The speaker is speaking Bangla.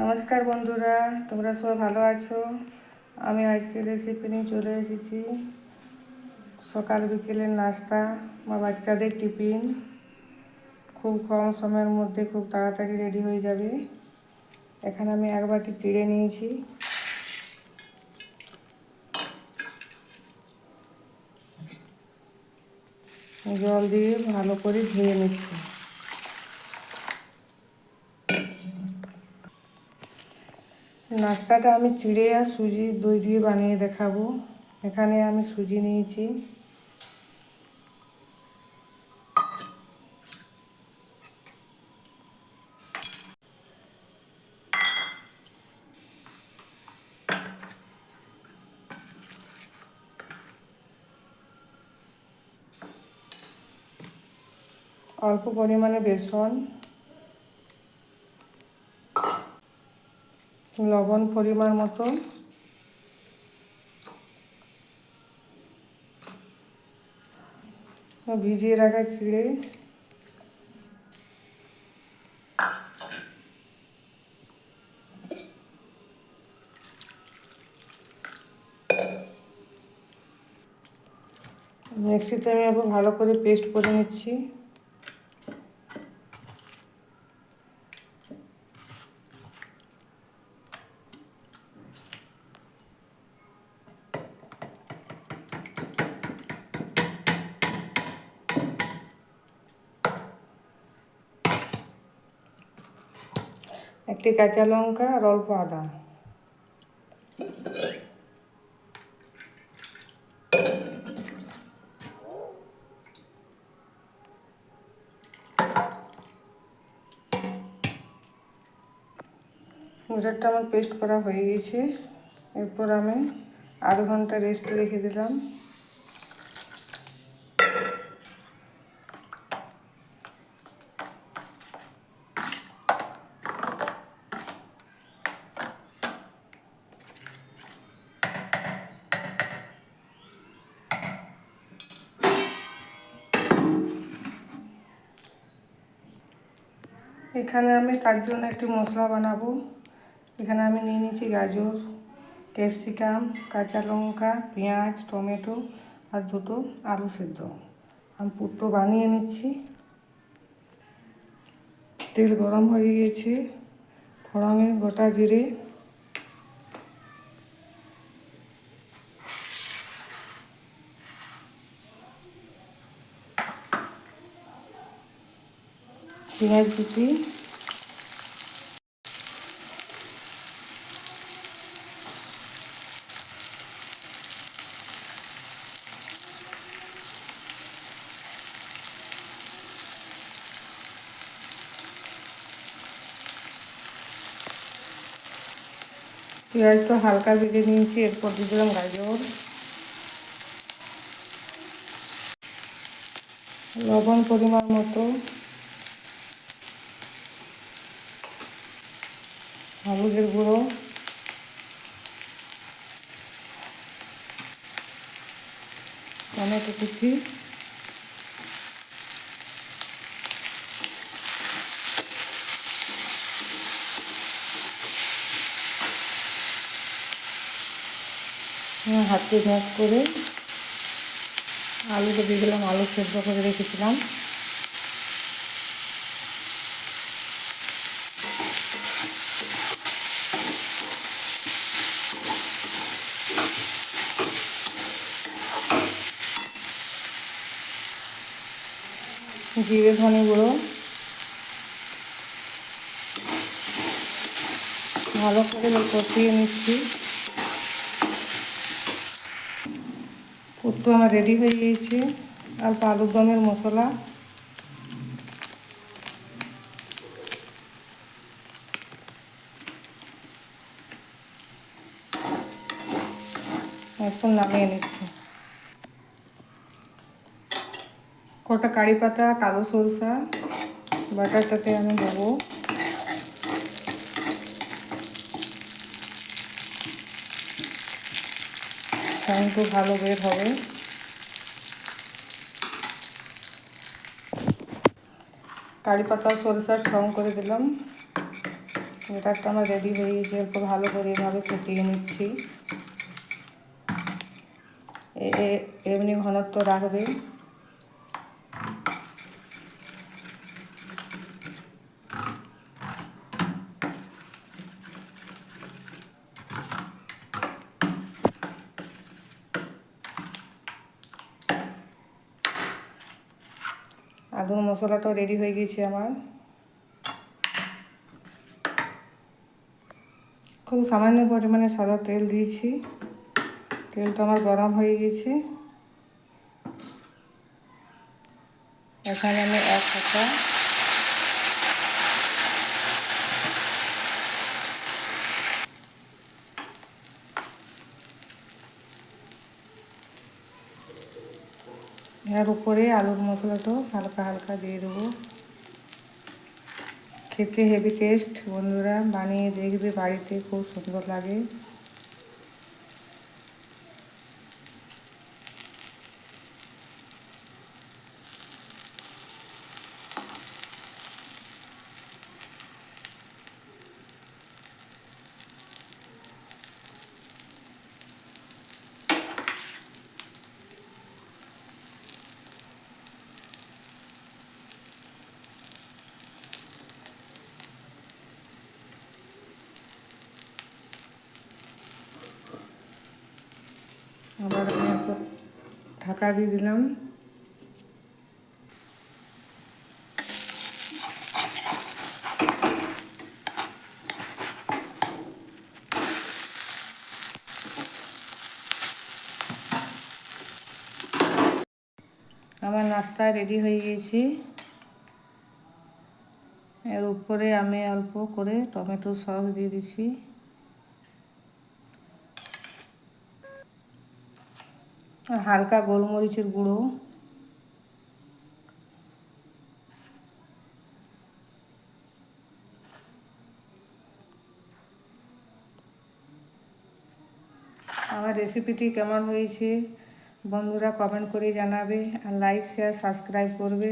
নমস্কার বন্ধুরা, তোমরা সবাই ভালো আছো? আমি আজকে রেসিপি নিয়ে চলে এসেছি। সকাল বিকেলের নাস্তা বা বাচ্চাদের টিফিন। খুব কম সময়ের মধ্যে খুব তাড়াতাড়ি রেডি হয়ে যাবে। এখানে আমি এক বাটি চিড়ে নিয়েছি। জল দিয়ে ভালো করে ধুয়ে নিচ্ছি। নাস্তাটা আমি চিড়ে আর সুজি দই দিয়ে বানিয়ে দেখাবো। এখানে আমি সুজি নিয়েছি। অল্প পরিমাণে বেসন। লবণ পরিমাণ মতো। ভিজিয়ে রাখা চিড়ে। মিক্সিতে আমি আবার ভালো করে পেস্ট করে নিচ্ছি। একটি কাঁচা লঙ্কা আর অল্প আদা। মোজারটা আমার পেস্ট করা হয়ে গেছে। এরপর আমি আধ ঘণ্টা রেস্ট রেখে দিলাম। এখানে আমি তার জন্য একটি মশলা বানাবো। এখানে আমি নিয়ে নিচ্ছি গাজর, ক্যাপসিকাম, কাঁচা লঙ্কা, পেঁয়াজ, টমেটো আর দুটো আলু সেদ্ধ। আমি পুরটো বানিয়ে নিচ্ছি। তেল গরম হয়ে গেছে। ফোড়নে গোটা জিরে পেঁয়াজ কুচি পেঁয়াজটা হালকা ভেজে নিয়েছি এরপর দিয়ে দিলাম গাজর। লবণ পরিমাণ মতো। হলুদের গুঁড়ো। টমেটো কুচি। হাতে ভাগ করে আলুটা দিয়ে দিলাম আলু সেদ্ধ করে রেখেছিলাম। জিরে ধনে গুঁড়ো। ভালো করে কষিয়ে নিচ্ছি। পুট্টু আমার রেডি হয়ে গিয়েছে। আর আলুর দমের মশলা। এখন নামিয়ে নিচ্ছি। কটা কারি পাতা, কালো সরষা, বাটারটাতে আমি দেবো। একটু ভালো বের হবে কারি পাতা সরষার ছং করে দিলাম। ব্যাটারটা আমার রেডি হয়ে গেছে অল্প ভালো করে এভাবে ফুটিয়ে নিচ্ছি। এমনি ঘনত্ব রাখবে। আলুর মশলাটাও রেডি হয়ে গেছে আমার। খুব সামান্য পরিমাণে সাদা তেল দিয়েছি। তেল তো আমার গরম হয়ে গেছে এখানে আমি এক হাতা এর উপরে আলুর মশলাটাও হালকা হালকা দিয়ে দেবো। খেতে হেভি টেস্ট বন্ধুরা, বানিয়ে দেখবে বাড়িতে, খুব সুন্দর লাগে। আবার আমি একটু ঢাকা দিয়ে দিলাম। আমার নাস্তা রেডি হয়ে গেছে। এর উপরে আমি অল্প করে টমেটো সস দিয়ে দিচ্ছি। হালকা গোলমরিচের গুঁড়ো। আমার রেসিপিটি কেমন হয়েছে বন্ধুরা কমেন্ট করে জানাবে আর লাইক শেয়ার সাবস্ক্রাইব করবে।